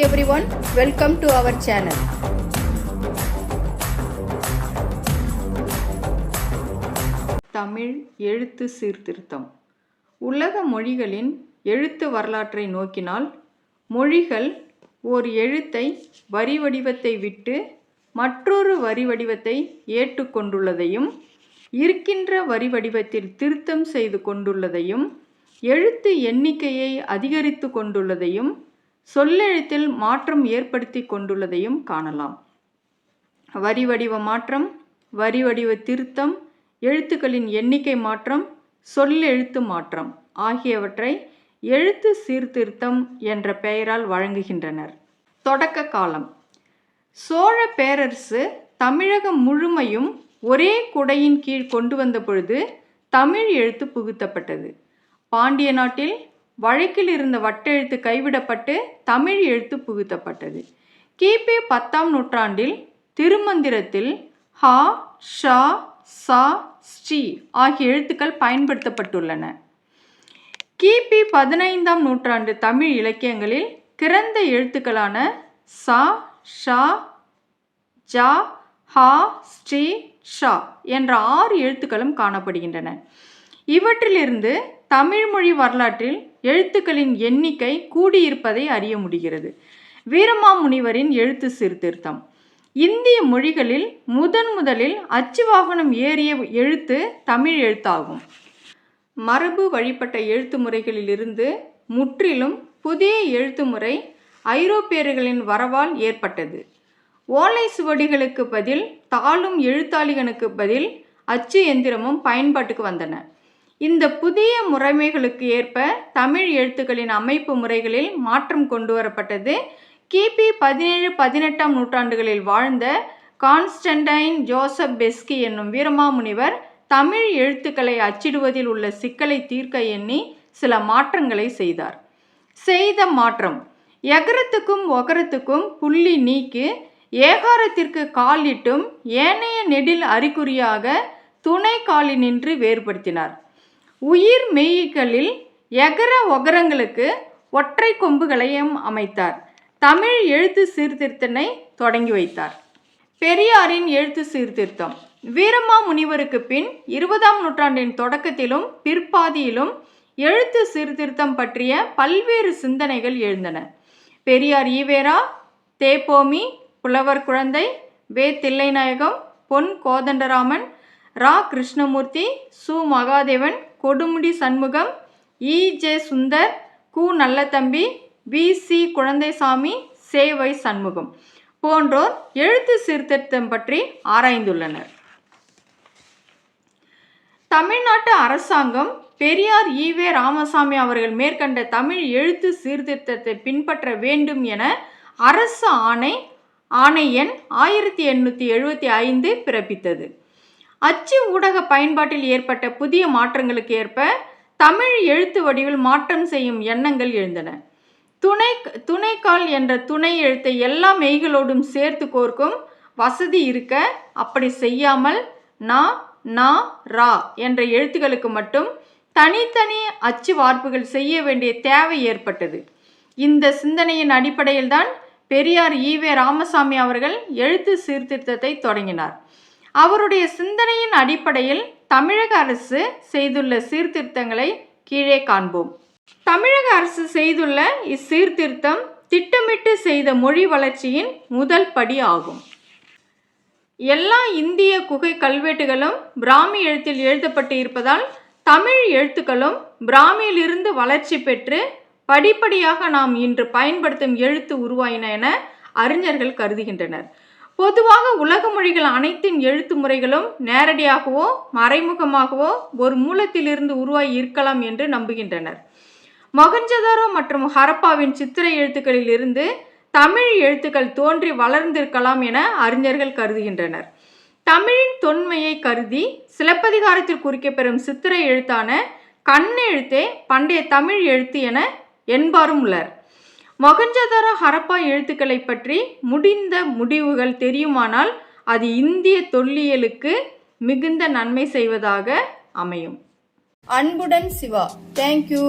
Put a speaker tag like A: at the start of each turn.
A: Everyone welcome to our channel
B: Tamil எழுத்து சீர்திருத்தம். உலக மொழிகளின் எழுத்து வரலாற்றை நோக்கினால் மொழிகள் ஓர் எழுத்தை வரி வடிவத்தை விட்டு மற்றொரு வரி வடிவத்தை ஏற்றுக்கொண்டுள்ளதையும் இருக்கின்ற வரி வடிவத்தில் திருத்தம் செய்து கொண்டுள்ளதையும் எழுத்து எண்ணிக்கையை அதிகரித்து கொண்டுள்ளதையும் சொல்லெழுத்தில் மாற்றம் ஏற்படுத்தி கொண்டுள்ளதையும் காணலாம். வரி வடிவ மாற்றம் வரி வடிவ திருத்தம் எழுத்துக்களின் எண்ணிக்கை மாற்றம் சொல்லெழுத்து மாற்றம் ஆகியவற்றை எழுத்து சீர்திருத்தம் என்ற பெயரால் வழங்குகின்றனர். தொடக்க காலம். சோழ பேரரசு தமிழகம் முழுமையும் ஒரே குடையின் கீழ் கொண்டு வந்த பொழுது தமிழ் எழுத்து புகுத்தப்பட்டது. பாண்டிய நாட்டில் வழக்கில் இருந்த வட்டெழுத்து கைவிடப்பட்டு தமிழ் எழுத்து புகுத்தப்பட்டது. கிபி பத்தாம் நூற்றாண்டில் திருமந்திரத்தில் ஹா ஷா சா ஸ்ரீ ஆகிய எழுத்துக்கள் பயன்படுத்தப்பட்டுள்ளன. கிபி பதினைந்தாம் நூற்றாண்டு தமிழ் இலக்கியங்களில் கிறந்த எழுத்துக்களான சா ஷா ஜா ஹா ஸ்ரீ ஷா என்ற ஆறு எழுத்துக்களும் காணப்படுகின்றன. இவற்றிலிருந்து தமிழ் மொழி வரலாற்றில் எழுத்துக்களின் எண்ணிக்கை கூடியிருப்பதை அறிய முடிகிறது. வீரமாமுனிவரின் எழுத்து சீர்திருத்தம். இந்திய மொழிகளில் முதன் முதலில் அச்சு வாகனம் ஏறிய எழுத்து தமிழ் எழுத்தாகும். மரபு வழிபட்ட எழுத்து முறைகளிலிருந்து முற்றிலும் புதிய எழுத்து முறை ஐரோப்பியர்களின் வரவால் ஏற்பட்டது. ஓலை சுவடிகளுக்கு பதில் தாளும் எழுத்தாளிகனுக்கு பதில் அச்சு எந்திரமும் பயன்பாட்டுக்கு வந்தன. இந்த புதிய முறைமைகளுக்கு ஏற்ப தமிழ் எழுத்துக்களின் அமைப்பு முறைகளில் மாற்றம் கொண்டு வரப்பட்டது கிபி பதினேழு பதினெட்டாம் நூற்றாண்டுகளில் வாழ்ந்த கான்ஸ்டன்டைன் ஜோசப் பெஸ்கி என்னும் வீரமாமுனிவர் தமிழ் எழுத்துக்களை அச்சிடுவதில் உள்ள சிக்கலை தீர்க்க எண்ணி சில மாற்றங்களை செய்தார். செய்த மாற்றம். எகரத்துக்கும் ஒகரத்துக்கும் புள்ளி நீக்கி ஏகாரத்திற்கு காலிட்டும் ஏனைய நெடில் அறிகுறியாக துணை காலினின்று வேறுபடுத்தினார். உயிர் மெய்களில் எகர ஒகரங்களுக்கு ஒற்றை கொம்புகளையும் அமைத்தார். தமிழ் எழுத்து சீர்திருத்தனை தொடங்கி வைத்தார். பெரியாரின் எழுத்து சீர்திருத்தம். வீரமா முனிவருக்கு பின் இருபதாம் நூற்றாண்டின் தொடக்கத்திலும் பிற்பாதியிலும் எழுத்து சீர்திருத்தம் பற்றிய பல்வேறு சிந்தனைகள் எழுந்தன. பெரியார் ஈவேரா தேப்போமி புலவர் குழந்தை வே தில்லைநாயகம் பொன் கோதண்டராமன் ரா கிருஷ்ணமூர்த்தி சு மகாதேவன் கொடுமுடி சண்முகம் இ ஜே சுந்தர் கு நல்லத்தம்பி வி சி குழந்தைசாமி சேவை சண்முகம் போன்றோர் எழுத்து சீர்திருத்தம் பற்றி ஆராய்ந்துள்ளனர். தமிழ்நாட்டு அரசாங்கம் பெரியார் ஈவே ராமசாமி அவர்கள் மேற்கண்ட தமிழ் எழுத்து சீர்திருத்தத்தை பின்பற்ற வேண்டும் என அரசு ஆணை ஆணை எண் ஆயிரத்தி எண்ணூற்றி எழுபத்தி ஐந்து பிறப்பித்தது. அச்சு ஊடக பயன்பாட்டில் ஏற்பட்ட புதிய மாற்றங்களுக்கு ஏற்ப தமிழ் எழுத்து வடிவில் மாற்றம் செய்யும் எண்ணங்கள் எழுந்தன. துணை துணைக்கால் என்ற துணை எழுத்தை எல்லா மெய்களோடும் சேர்த்து கோர்க்கும் வசதி இருக்க அப்படி செய்யாமல் நா நா ரா என்ற எழுத்துக்களுக்கு மட்டும் தனித்தனி அச்சு வார்ப்புகள் செய்ய வேண்டிய தேவை ஏற்பட்டது. இந்த சிந்தனையின் அடிப்படையில்தான் பெரியார் ஈவே ராமசாமி அவர்கள் எழுத்து சீர்திருத்தத்தை தொடங்கினார். அவருடைய சிந்தனையின் அடிப்படையில் தமிழக அரசு செய்துள்ள சீர்திருத்தங்களை கீழே காண்போம். தமிழக அரசு செய்துள்ள இச்சீர்திருத்தம் திட்டமிட்டு செய்த மொழி வளர்ச்சியின் முதல் படி ஆகும். எல்லா இந்திய குகை கல்வெட்டுகளும் பிராமி எழுத்தில் எழுதப்பட்டு இருப்பதால் தமிழ் எழுத்துக்களும் பிராமியிலிருந்து வளர்ச்சி பெற்று படிப்படியாக நாம் இன்று பயன்படுத்தும் எழுத்து உருவாயின என அறிஞர்கள் கருதுகின்றனர். பொதுவாக உலக மொழிகள் அனைத்தின் எழுத்து முறைகளும் நேரடியாகவோ மறைமுகமாகவோ ஒரு மூலத்திலிருந்து உருவாகி இருக்கலாம் என்று நம்புகின்றனர். மொகஞ்சதாரோ மற்றும் ஹரப்பாவின் சித்திர எழுத்துக்களில் இருந்து தமிழ் எழுத்துக்கள் தோன்றி வளர்ந்திருக்கலாம் என அறிஞர்கள் கருதுகின்றனர். தமிழின் தொன்மையை கருதி சிலப்பதிகாரத்தில் குறிக்கப்பெறும் சித்திர எழுத்தான கண்ணெழுத்தே பண்டைய தமிழ் எழுத்து என என்பாரும் உள்ளர். மொகஞ்சதாரோ ஹரப்பா எழுத்துக்களை பற்றி முடிந்த முடிவுகள் தெரியுமானால் அது இந்திய தொல்லியலுக்கு மிகுந்த நன்மை செய்வதாக அமையும்.
A: அன்புடன் சிவா. தேங்க்யூ